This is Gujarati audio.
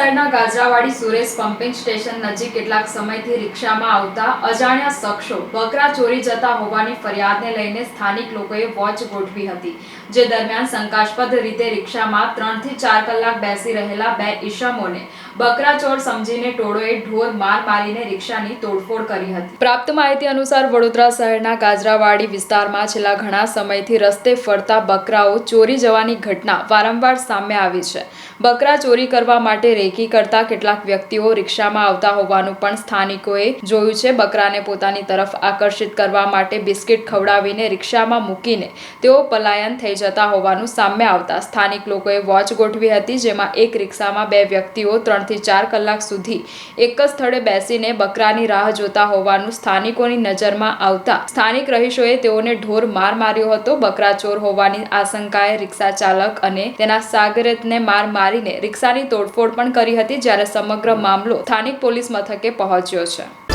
શહેરના ગાજરાવાડી સુરેશ પમ્પિંગ સ્ટેશન નજીક કેટલાક સમયથી રિક્ષામાં આવતા અજાણ્યા શખ્સો બકરા ચોરી જતા હોવાની ફરિયાદને લઈને સ્થાનિક લોકોએ વોચ ગોઠવી હતી, જે દરમિયાન શંકાસ્પદ રીતે રિક્ષામાં ત્રણથી ચાર કલાક બેસી રહેલા બે ઈશમોને બકરા ચોર સમજીને ટોળોએ ઢોર માર મારીને રિક્ષાની તોડફોડ કરી હતી. પ્રાપ્ત માહિતી અનુસાર, વડોદરા શહેરના ગાજરાવાડી વિસ્તારમાં છેલ્લા ઘણા સમયથી રસ્તે ફરતા બકરાઓ ચોરી જવાની ઘટના વારંવાર સામે આવી છે. બકરા ચોરી કરવા માટે રેકી કરતા કેટલાક વ્યક્તિઓ રિક્ષામાં આવતા હોવાનું પણ સ્થાનિકોએ જોયું છે. બકરાને પોતાની તરફ આકર્ષિત કરવા માટે બિસ્કિટ ખવડાવીને રિક્ષામાં મૂકીને તેઓ પલાયન થઈ જતા હોવાનું સામે આવતા સ્થાનિક લોકોએ વોચ ગોઠવી હતી, જેમાં એક રિક્ષામાં બે વ્યક્તિઓ ત્રણથી ચાર કલાક સુધી એક જ સ્થળે બેસીને બકરાની રાહ જોતા હોવાનું સ્થાનિકોની નજરમાં આવતા સ્થાનિક રહીશોએ તેઓને ઢોર માર માર્યો હતો. બકરા ચોર હોવાની આશંકાએ રિક્ષા ચાલક અને તેના સાગરેતને માર મારીને રિક્ષાની તોડફોડ પણ કરી હતી જ્યારે સમગ્ર મામલો સ્થાનિક પોલીસ મથકે પહોંચ્યો છે.